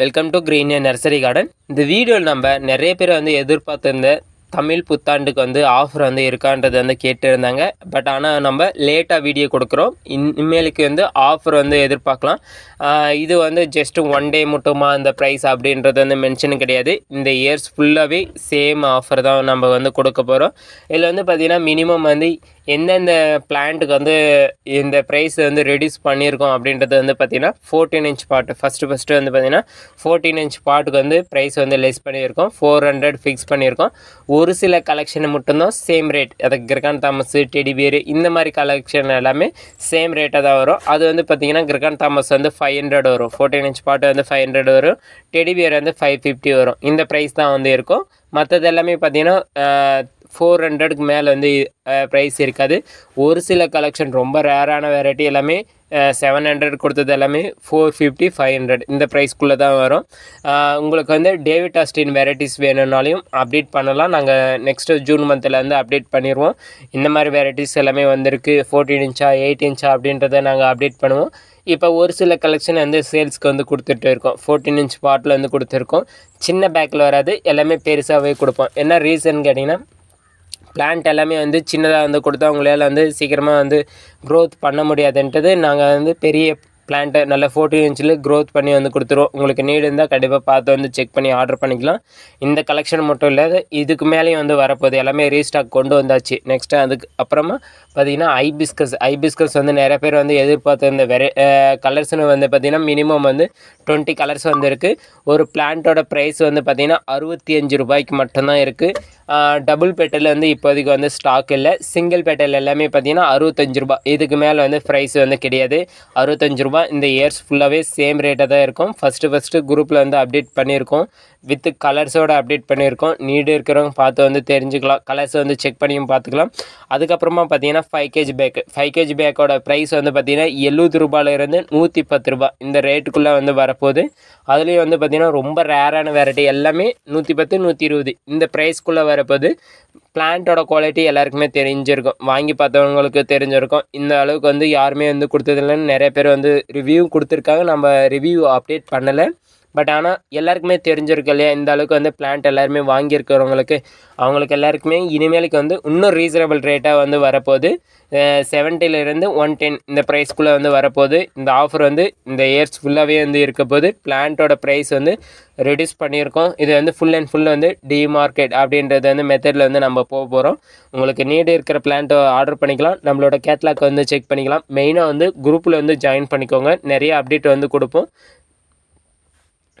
Welcome to green nursery garden இந்த வீடியோவில் நம்ம நிறைய பேர் வந்து எதிர்பார்த்துருந்த தமிழ் புத்தாண்டுக்கு வந்து ஆஃபர் வந்து இருக்கான்றது வந்து கேட்டிருந்தாங்க. பட் ஆனால் நம்ம லேட்டாக வீடியோ கொடுக்குறோம். இனிமேலுக்கு வந்து ஆஃபர் வந்து எதிர்பார்க்கலாம். இது வந்து ஜஸ்ட் ஒன் டே மட்டுமா இந்த ப்ரைஸ் அப்படின்றது வந்து மென்ஷன் கிடையாது. இந்த இயர்ஸ் ஃபுல்லாகவே சேம் ஆஃபர் தான் நம்ம வந்து கொடுக்க போகிறோம் இதில் வந்து பார்த்திங்கன்னா மினிமம் வந்து எந்தெந்த பிளான்ட்டுக்கு வந்து இந்த ப்ரைஸ் வந்து ரெடியூஸ் பண்ணியிருக்கோம் அப்படின்றது வந்து பார்த்திங்கன்னா fourteen inch pot first first வந்து பார்த்திங்கன்னா ஃபோர்டீன் இன்ச் பாட்டுக்கு வந்து ப்ரைஸ் வந்து லெஸ் பண்ணியிருக்கோம். ஃபோர் ஹண்ட்ரட் ஃபிக்ஸ் பண்ணியிருக்கோம். ஒரு சில கலெக்ஷன் மட்டும்தான் சேம் ரேட் அதை கிரகான் தாமஸ் டெடிபியர் இந்த மாதிரி கலெக்ஷன் எல்லாமே சேம் ரேட்டாக தான் வரும். அது வந்து பார்த்திங்கன்னா கிரகான் தாமஸ் வந்து ஃபைவ் ஹண்ட்ரட் வரும். ஃபோர்டீன் இன்ச் பாட்டு வந்து ஃபைவ் ஹண்ட்ரட் வரும். டெடிபியர் வந்து ஃபைவ் ஃபிஃப்டி வரும். இந்த ப்ரைஸ் தான் வந்து இருக்கும். மற்றது எல்லாமே பார்த்திங்கன்னா ஃபோர் ஹண்ட்ரடுக்கு மேலே வந்து ப்ரைஸ் இருக்காது. ஒரு சில கலெக்ஷன் ரொம்ப ரேரான வெரைட்டி எல்லாமே செவன் ஹண்ட்ரட் கொடுத்தது எல்லாமே ஃபோர் ஃபிஃப்டி ஃபைவ் ஹண்ட்ரட் இந்த ப்ரைஸ்க்குள்ளே தான் வரும். உங்களுக்கு வந்து டேவிட் ஆஸ்டின் வெரைட்டிஸ் வேணும்னாலையும் அப்டேட் பண்ணலாம். நாங்கள் நெக்ஸ்ட்டு ஜூன் மந்தில் வந்து அப்டேட் பண்ணிடுவோம் இந்த மாதிரி வெரைட்டிஸ் எல்லாமே வந்திருக்கு. ஃபோர்டீன் இன்ச்சா எயிட் இன்ச்சா அப்படின்றத நாங்கள் அப்டேட் பண்ணுவோம். இப்போ ஒரு சில கலெக்ஷன் வந்து சேல்ஸ்க்கு வந்து கொடுத்துட்டு இருக்கோம். ஃபோர்டீன் இன்ச் பாட்டில் வந்து கொடுத்துருக்கோம். சின்ன பேக்கில் வராது. எல்லாமே பெருசாகவே கொடுப்போம். என்ன ரீசன் கேட்டிங்கன்னா பிளான்ட் எல்லாமே வந்து சின்னதாக வந்து கொடுத்தா உங்களால் வந்து சீக்கிரமாக வந்து க்ரோத் பண்ண முடியாதுன்றது நாங்கள் வந்து பெரிய பிளான்ட்டை நல்ல ஃபோர்டீன் இன்ச்சில் க்ரோத் பண்ணி வந்து கொடுத்துருவோம் உங்களுக்கு நீடு இருந்தால் கண்டிப்பாக பார்த்து வந்து செக் பண்ணி ஆர்டர் பண்ணிக்கலாம். இந்த கலெக்ஷன் மட்டும் இல்லாத இதுக்கு மேலேயும் வந்து வரப்போகுது. எல்லாமே ரீஸ்டாக் கொண்டு வந்தாச்சு. நெக்ஸ்ட்டு அதுக்கு அப்புறமா பார்த்தீங்கன்னா ஐபிஸ்கஸ் ஐபிஸ்கஸ் வந்து நிறைய பேர் வந்து எதிர்பார்த்து இந்த வெரை கலர்ஸ்னு வந்து பார்த்திங்கன்னா மினிமம் வந்து டுவெண்ட்டி கலர்ஸ் வந்து இருக்குது ஒரு பிளான்ட்டோட ப்ரைஸ் வந்து பார்த்திங்கன்னா அறுபத்தி அஞ்சு ரூபாய்க்கு மட்டும்தான் இருக்குது டபுள் பெட்டில் வந்து இப்போதைக்கு வந்து ஸ்டாக் இல்லை. சிங்கிள் பெட்டல் எல்லாமே பார்த்தீங்கன்னா அறுபத்தஞ்சு ரூபாய். இதுக்கு மேலே வந்து ப்ரைஸ் வந்து கிடையாது. அறுபத்தஞ்சு ரூபாய் இந்த இயர்ஸ் ஃபுல்லாகவே சேம் ரேட்டாக தான் இருக்கும். ஃபஸ்ட்டு ஃபஸ்ட்டு குரூப்பில் வந்து அப்டேட் பண்ணியிருக்கோம். வித் கலர்ஸோட அப்டேட் பண்ணியிருக்கோம். நீடு இருக்கிறவங்க பார்த்து வந்து தெரிஞ்சுக்கலாம். கலர்ஸ் வந்து செக் பண்ணியும் பார்த்துக்கலாம். அதுக்கப்புறமா பார்த்தீங்கன்னா five KG bag five KG பேக்கோட ப்ரைஸ் வந்து பார்த்தீங்கன்னா எழுபது ரூபாயிலிருந்து நூற்றி பத்து ரூபா. இந்த ரேட்டுக்குள்ளே வந்து வரப்போகுது. அதுலேயும் வந்து பார்த்திங்கன்னா ரொம்ப ரேரான வெரைட்டி எல்லாமே நூற்றி பத்து நூற்றி இருபது இந்த ப்ரைஸ்க்குள்ளே வரப்போகுது. பிளான்ட்டோட குவாலிட்டி எல்லாருக்குமே தெரிஞ்சிருக்கும். வாங்கி பார்த்தவங்களுக்கு தெரிஞ்சிருக்கும். இந்த அளவுக்கு வந்து யாருமே வந்து கொடுத்ததில்லன்னு நிறைய பேர் வந்து ரிவ்யூ கொடுத்துருக்காங்க. நம்ம ரிவ்யூ அப்டேட் பண்ணலை. பட் ஆனால் எல்லாருக்குமே தெரிஞ்சிருக்கு இல்லையா? இந்த அளவுக்கு வந்து பிளான்ட் எல்லாருமே வாங்கியிருக்கிறவங்களுக்கு. அவங்களுக்கு எல்லாருக்குமே இனிமேலுக்கு வந்து இன்னும் ரீசனபிள் ரேட்டாக வந்து வரப்போகுது. செவன்ட்டிலேருந்து ஒன் டென் இந்த ப்ரைஸ்க்குள்ளே வந்து வரப்போகுது. இந்த ஆஃபர் வந்து இந்த இயர்ஸ் ஃபுல்லாகவே வந்து இருக்க போது பிளான்ட்டோட ப்ரைஸ் வந்து ரெடியூஸ் பண்ணியிருக்கோம். இது வந்து ஃபுல் அண்ட் ஃபுல் வந்து டி மார்க்கெட் அப்படின்றது வந்து மெத்தடில் வந்து நம்ம போக போகிறோம் உங்களுக்கு நீடு இருக்கிற பிளான்ட்டை ஆர்டர் பண்ணிக்கலாம். நம்மளோட கேட்லாக் வந்து செக் பண்ணிக்கலாம். மெயினாக வந்து குரூப்பில் வந்து ஜாயின் பண்ணிக்கோங்க. நிறைய அப்டேட் வந்து கொடுப்போம்.